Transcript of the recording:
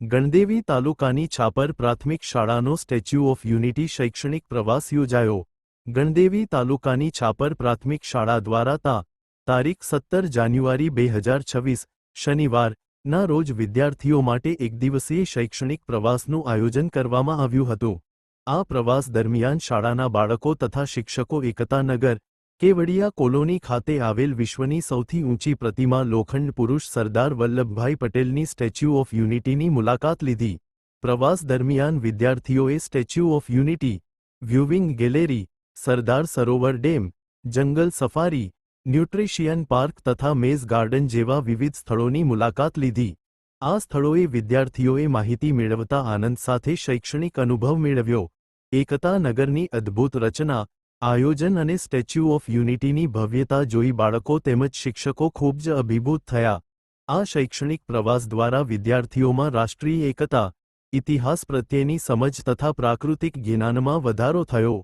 ગણદેવી તાલુકાની છાપર પ્રાથમિક શાળાનો સ્ટેચ્યુ ઓફ યુનિટી શૈક્ષણિક પ્રવાસ યોજાયો. ગણદેવી તાલુકાની છાપર પ્રાથમિક શાળા દ્વારા તા, તારીખ સત્તર જાન્યુઆરી બે હજાર છવ્વીસ, શનિવારના રોજ વિદ્યાર્થીઓ માટે એકદિવસીય શૈક્ષણિક પ્રવાસનું આયોજન કરવામાં આવ્યું હતું. આ પ્રવાસ દરમિયાન શાળાના બાળકો તથા શિક્ષકો એકતાનગર કેવડિયા કોલોની ખાતે આવેલ વિશ્વની સૌથી ઊંચી પ્રતિમા લોખંડ પુરુષ સરદાર વલ્લભભાઈ પટેલની સ્ટેચ્યુ ઓફ યુનિટીની મુલાકાત લીધી. પ્રવાસ દરમિયાન વિદ્યાર્થીઓએ Statue of Unity, viewing gallery, Sardar Sarovar Dam, જંગલ સફારી, ન્યુટ્રિશિયન પાર્ક તથા મેઝ ગાર્ડન જેવા વિવિધ સ્થળોની મુલાકાત લીધી. આ સ્થળોએ વિદ્યાર્થીઓએ માહિતી મેળવતા આનંદ સાથે શૈક્ષણિક અનુભવ મેળવ્યો. એકતા નગરની અદ્ભુત રચના આયોજન અને સ્ટેચ્યુ ઓફ યુનિટીની ભવ્યતા જોઈ બાળકો તેમજ શિક્ષકો ખૂબ જ અભિભૂત થયા. આ શૈક્ષણિક પ્રવાસ દ્વારા વિદ્યાર્થીઓમાં રાષ્ટ્રીય એકતા, ઇતિહાસ પ્રત્યેની સમજ તથા પ્રાકૃતિક જ્ઞાનમાં વધારો થયો.